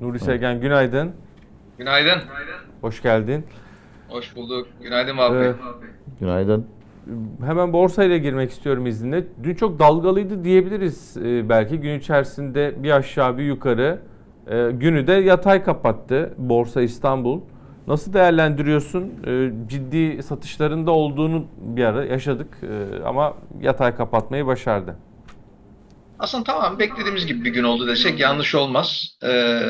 Nuri Sevgen günaydın. Günaydın. Hoş geldin. Hoş bulduk. Günaydın Vahap Bey. Ee, Günaydın. Hemen borsayla girmek istiyorum izninle. Dün çok dalgalıydı diyebiliriz e, belki. Gün içerisinde bir aşağı bir yukarı. E, Günü de yatay kapattı Borsa İstanbul. Nasıl değerlendiriyorsun? E, Ciddi satışlarında olduğunu bir ara yaşadık e, ama yatay kapatmayı başardı. Aslında tamam beklediğimiz gibi bir gün oldu desek yanlış olmaz. Ee,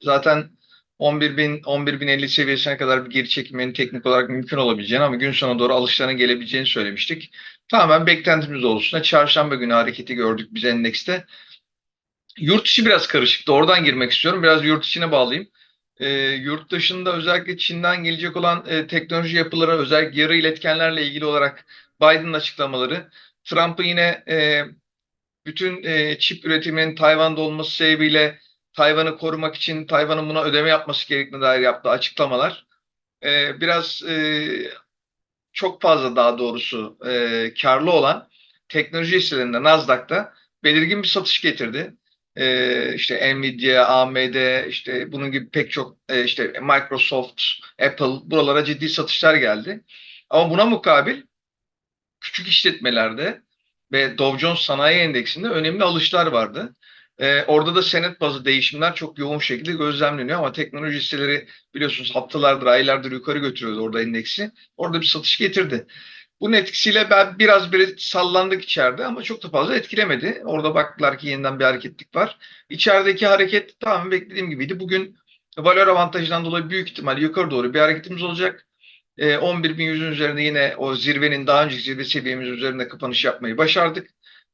zaten 11.000 11.050 seviyesine kadar bir geri çekilmenin teknik olarak mümkün olabileceğini ama gün sonuna doğru alışlarına gelebileceğini söylemiştik. Tamamen beklentimiz doğrultusunda çarşamba günü hareketi gördük biz endekste. Yurt içi biraz karışıktı. Oradan girmek istiyorum. Biraz yurt içine bağlayayım. Ee, yurt dışında özellikle Çin'den gelecek olan e, teknoloji yapıları, özellikle yarı iletkenlerle ilgili olarak Biden'ın açıklamaları, Trump'ı yine e, bütün e, çip üretiminin Tayvan'da olması sebebiyle Tayvan'ı korumak için Tayvan'ın buna ödeme yapması gerektiğine dair yaptığı açıklamalar e, biraz e, çok fazla daha doğrusu e, karlı olan teknoloji hisselerinde Nasdaq'ta belirgin bir satış getirdi. E, işte Nvidia, AMD, işte bunun gibi pek çok e, işte Microsoft, Apple buralara ciddi satışlar geldi. Ama buna mukabil küçük işletmelerde ve Dow Jones Sanayi Endeksinde önemli alışlar vardı. Ee, orada da senet bazı değişimler çok yoğun şekilde gözlemleniyor ama teknoloji hisseleri biliyorsunuz haftalardır, aylardır yukarı götürüyordu orada endeksi. Orada bir satış getirdi. Bunun etkisiyle ben biraz bir sallandık içeride ama çok da fazla etkilemedi. Orada baktılar ki yeniden bir hareketlik var. İçerideki hareket tamamen beklediğim gibiydi. Bugün valor avantajından dolayı büyük ihtimal yukarı doğru bir hareketimiz olacak. E, 11.100'ün üzerinde yine o zirvenin daha önceki zirve seviyemiz üzerinde kapanış yapmayı başardık.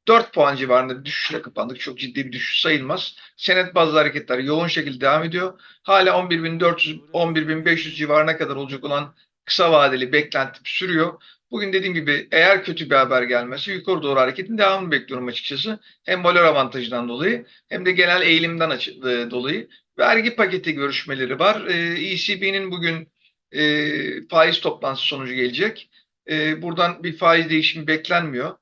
4 puan civarında bir düşüşle kapandık. Çok ciddi bir düşüş sayılmaz. Senet bazı hareketler yoğun şekilde devam ediyor. Hala 11.400, 11.500 civarına kadar olacak olan kısa vadeli beklentim sürüyor. Bugün dediğim gibi eğer kötü bir haber gelmezse yukarı doğru hareketin devamını bekliyorum açıkçası. Hem valor avantajından dolayı hem de genel eğilimden e, dolayı. Vergi paketi görüşmeleri var. E, ECB'nin bugün e, faiz toplantısı sonucu gelecek. E, buradan bir faiz değişimi beklenmiyor.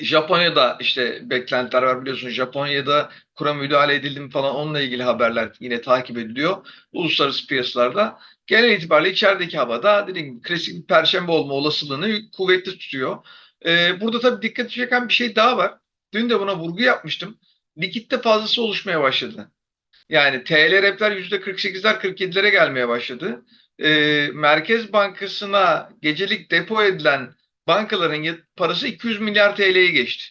Japonya'da işte beklentiler var biliyorsunuz. Japonya'da kura müdahale edildi mi falan onunla ilgili haberler yine takip ediliyor. Uluslararası piyasalarda. Genel itibariyle içerideki havada dediğim gibi klasik bir perşembe olma olasılığını kuvvetli tutuyor. Ee, burada tabii dikkat çeken bir şey daha var. Dün de buna vurgu yapmıştım. Likitte fazlası oluşmaya başladı. Yani TL repler %48'ler 47'lere gelmeye başladı. Ee, Merkez Bankası'na gecelik depo edilen bankaların parası 200 milyar TL'yi geçti.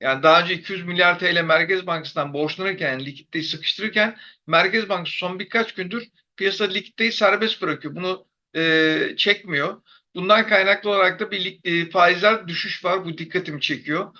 Yani daha önce 200 milyar TL Merkez Bankası'ndan borçlanırken, likiditeyi sıkıştırırken Merkez Bankası son birkaç gündür piyasada likiditeyi serbest bırakıyor. Bunu e, çekmiyor. Bundan kaynaklı olarak da bir e, faizler düşüş var. Bu dikkatimi çekiyor.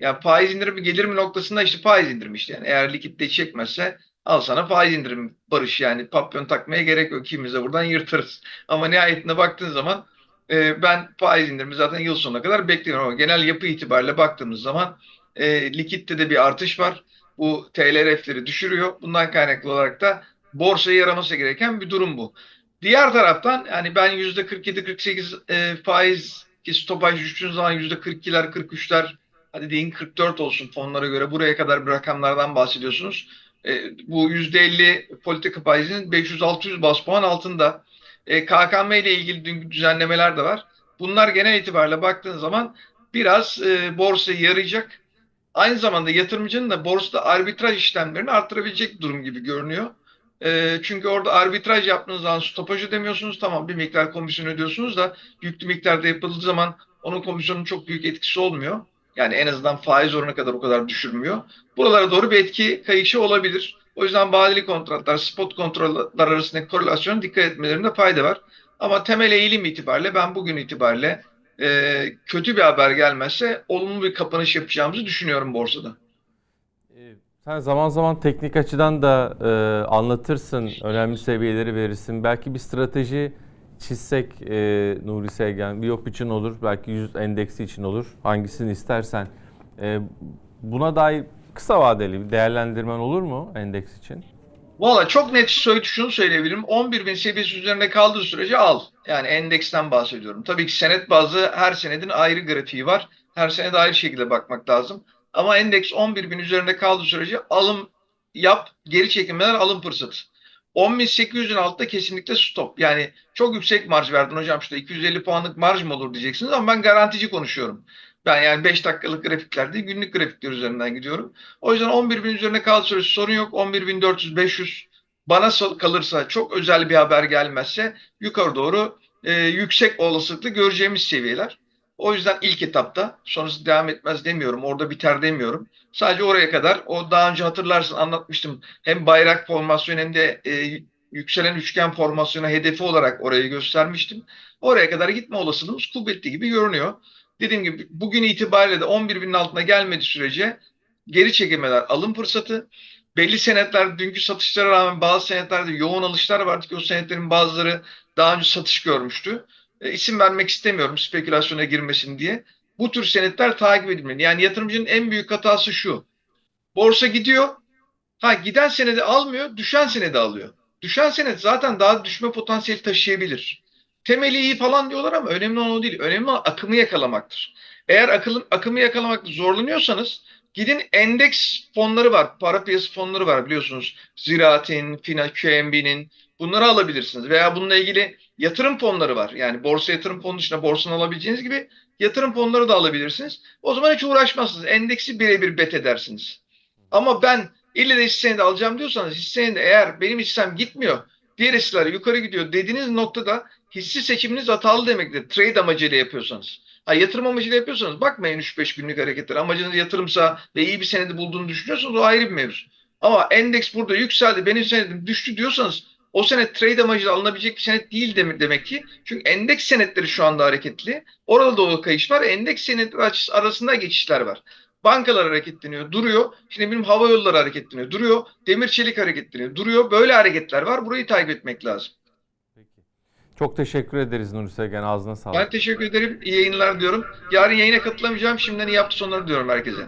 Yani faiz indirimi gelir mi noktasında işte faiz indirimi işte. Yani eğer likiditeyi çekmezse al sana faiz indirimi barış yani papyon takmaya gerek yok. İkimiz de buradan yırtarız. Ama nihayetinde baktığın zaman e, ben faiz indirimi zaten yıl sonuna kadar bekliyorum ama genel yapı itibariyle baktığımız zaman e, likitte de bir artış var. Bu TLRF'leri düşürüyor. Bundan kaynaklı olarak da borsaya yaraması gereken bir durum bu. Diğer taraftan yani ben %47-48 e, faiz ki stopaj düştüğün zaman %42'ler 43'ler hadi deyin 44 olsun fonlara göre buraya kadar bir rakamlardan bahsediyorsunuz. E, bu %50 politika faizinin 500-600 bas puan altında. E, KKM ile ilgili düzenlemeler de var. Bunlar genel itibariyle baktığın zaman biraz e, borsayı yarayacak. Aynı zamanda yatırımcının da borsada arbitraj işlemlerini arttırabilecek durum gibi görünüyor. E, çünkü orada arbitraj yaptığınız zaman stopaj ödemiyorsunuz. Tamam bir miktar komisyon ödüyorsunuz da yüklü miktarda yapıldığı zaman onun komisyonun çok büyük etkisi olmuyor. Yani en azından faiz oranı kadar o kadar düşürmüyor. Buralara doğru bir etki kayışı olabilir. O yüzden vadeli kontratlar, spot kontratlar arasındaki korelasyona dikkat etmelerinde fayda var. Ama temel eğilim itibariyle ben bugün itibariyle e, kötü bir haber gelmezse olumlu bir kapanış yapacağımızı düşünüyorum borsada. E, Sen zaman zaman teknik açıdan da e, anlatırsın, önemli seviyeleri verirsin. Belki bir strateji çizsek e, Nuri Sevgen, Viyop için olur, belki 100 endeksi için olur. Hangisini istersen. E, buna dair kısa vadeli bir değerlendirmen olur mu endeks için? Valla çok net şunu söyleyebilirim. 11 bin seviyesi üzerinde kaldığı sürece al. Yani endeksten bahsediyorum. Tabii ki senet bazı her senedin ayrı grafiği var. Her senede ayrı şekilde bakmak lazım. Ama endeks 11 bin üzerinde kaldığı sürece alım yap, geri çekilmeler alım fırsatı. 10.800'ün altında kesinlikle stop. Yani çok yüksek marj verdin hocam işte 250 puanlık marj mı olur diyeceksiniz ama ben garantici konuşuyorum. Ben yani 5 dakikalık grafikler değil günlük grafikler üzerinden gidiyorum. O yüzden 11.000 üzerine kal süresi sorun yok. 11.400-500 bana kalırsa çok özel bir haber gelmezse yukarı doğru e, yüksek olasılıkla göreceğimiz seviyeler. O yüzden ilk etapta sonrası devam etmez demiyorum. Orada biter demiyorum. Sadece oraya kadar o daha önce hatırlarsın anlatmıştım. Hem bayrak formasyonu hem de e, yükselen üçgen formasyonu hedefi olarak orayı göstermiştim. Oraya kadar gitme olasılığımız kuvvetli gibi görünüyor. Dediğim gibi bugün itibariyle de 11.000'in altına gelmediği sürece geri çekilmeler alım fırsatı. Belli senetler dünkü satışlara rağmen bazı senetlerde yoğun alışlar vardı ki o senetlerin bazıları daha önce satış görmüştü. E, isim vermek istemiyorum spekülasyona girmesin diye. Bu tür senetler takip edilmeli. Yani yatırımcının en büyük hatası şu. Borsa gidiyor. Ha giden senedi almıyor, düşen senedi alıyor. Düşen senet zaten daha düşme potansiyeli taşıyabilir. Temeli iyi falan diyorlar ama önemli olan o değil. Önemli olan akımı yakalamaktır. Eğer akılın, akımı yakalamakta zorlanıyorsanız gidin endeks fonları var. Para piyasası fonları var biliyorsunuz. Ziraat'in, Fina, QNB'nin bunları alabilirsiniz. Veya bununla ilgili yatırım fonları var. Yani borsa yatırım fonu dışında borsanın alabileceğiniz gibi yatırım fonları da alabilirsiniz. O zaman hiç uğraşmazsınız. Endeksi birebir bet edersiniz. Ama ben ille de hisse senedi alacağım diyorsanız hisse senedi eğer benim hissem gitmiyor, diğer hisseler yukarı gidiyor dediğiniz noktada hisse seçiminiz hatalı demektir. Trade amacıyla yapıyorsanız. Ha, yatırım amacıyla yapıyorsanız bakmayın 3-5 günlük hareketler. Amacınız yatırımsa ve iyi bir senedi bulduğunu düşünüyorsanız o ayrı bir mevzu. Ama endeks burada yükseldi benim senedim düştü diyorsanız o senet trade amacıyla alınabilecek bir senet değil demek, demek ki. Çünkü endeks senetleri şu anda hareketli. Orada da o kayış var. Endeks senetleri arasında geçişler var. Bankalar hareketleniyor, duruyor. Şimdi benim hava yolları hareketleniyor, duruyor. Demir çelik hareketleniyor, duruyor. Böyle hareketler var. Burayı takip etmek lazım. Peki. Çok teşekkür ederiz Nuri Sevgen. Ağzına sağlık. Ben teşekkür ederim. İyi yayınlar diyorum. Yarın yayına katılamayacağım. Şimdiden iyi hafta sonları diyorum herkese.